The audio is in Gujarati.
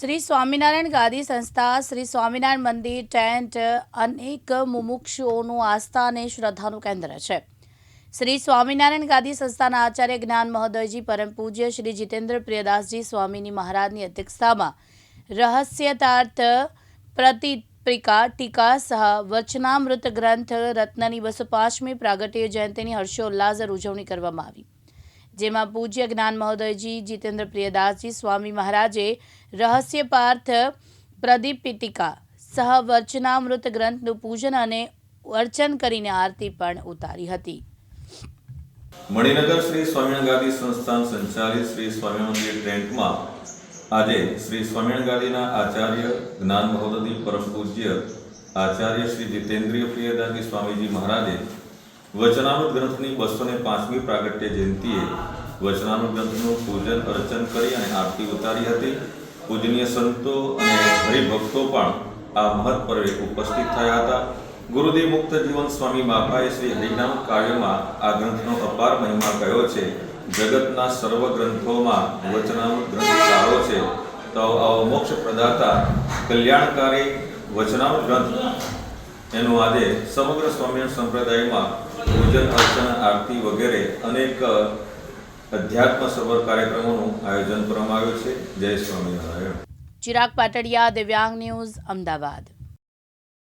શ્રી સ્વામિનારાયણ ગાદી સંસ્થા, શ્રી સ્વામિનારાયણ મંદિર, ટેન્ટ અનેક મુમુક્ષુઓનું આસ્થા અને શ્રદ્ધાનું કેન્દ્ર છે. શ્રી સ્વામિનારાયણ ગાદી સંસ્થાના આચાર્ય જ્ઞાન મહોદયજી, પરમ પૂજ્ય શ્રી જીતેન્દ્ર પ્રિયદાસજી સ્વામીની મહારાજની અધ્યક્ષતામાં રહસ્યતાર્થ પ્રતિપ્રિકા, ટીકા સહ વચનામૃત ગ્રંથ રત્નની બસો પાંચમી પ્રાગટ્ય જયંતિની હર્ષોલ્લાસર ઉજવણી કરવામાં આવી. જેમાં પૂજ્ય જ્ઞાન મહોદયજી જીતેન્દ્ર પ્રિયદાસજી સ્વામી મહારાજે રહસ્ય પાર્થ પ્રદીપિતિકા સહ વચનામૃત ગ્રંથનું પૂજન અને અર્ચન કરીને આરતી પણ ઉતારી હતી. મણિનગર શ્રી સ્વામિનારાયણ સંસ્થાન સંચાલિત શ્રી સ્વામિનારાયણ ટેન્ટમાં આજે શ્રી સ્વામિનારાયણ આચાર્ય જ્ઞાન મહોદય પરમ પૂજ્ય આચાર્ય શ્રી જીતેન્દ્રિય પ્રિયદાસજી સ્વામીજી મહારાજે વચનામૃત ગ્રંથની બસો ને પાંચમી પ્રાગટ્ય જયંતિએ વચનામૃત ગ્રંથનું પૂજન અર્ચન કરી અને આરતી ઉતારી હતી. પૂજનીય સંતો અને હરિભક્તો પણ આ મહત પર્વે ઉપસ્થિત થયા હતા. ગુરુદેવ મુક્ત જીવન સ્વામી બાપાએ શ્રી હરિનામ કાવ્યમાં આ ગ્રંથનો અપાર મહિમા કયો છે. જગતના સર્વ ગ્રંથોમાં વચનામૃત ગ્રંથ સારો છે. તો આવો મોક્ષ પ્રદાતા કલ્યાણકારી વચનામૃત ગ્રંથ એનું આજે સમગ્ર સ્વામિનારાયણ સંપ્રદાયમાં પૂજન અર્ચના, આરતી વગેરે અનેક અધ્યાત્મ સભર કાર્યક્રમોનું આયોજન કરવામાં આવ્યું છે. જય સ્વામિનારાયણ. ચિરાગ પાટડિયા, દિવ્યાંગ ન્યૂઝ, અમદાવાદ.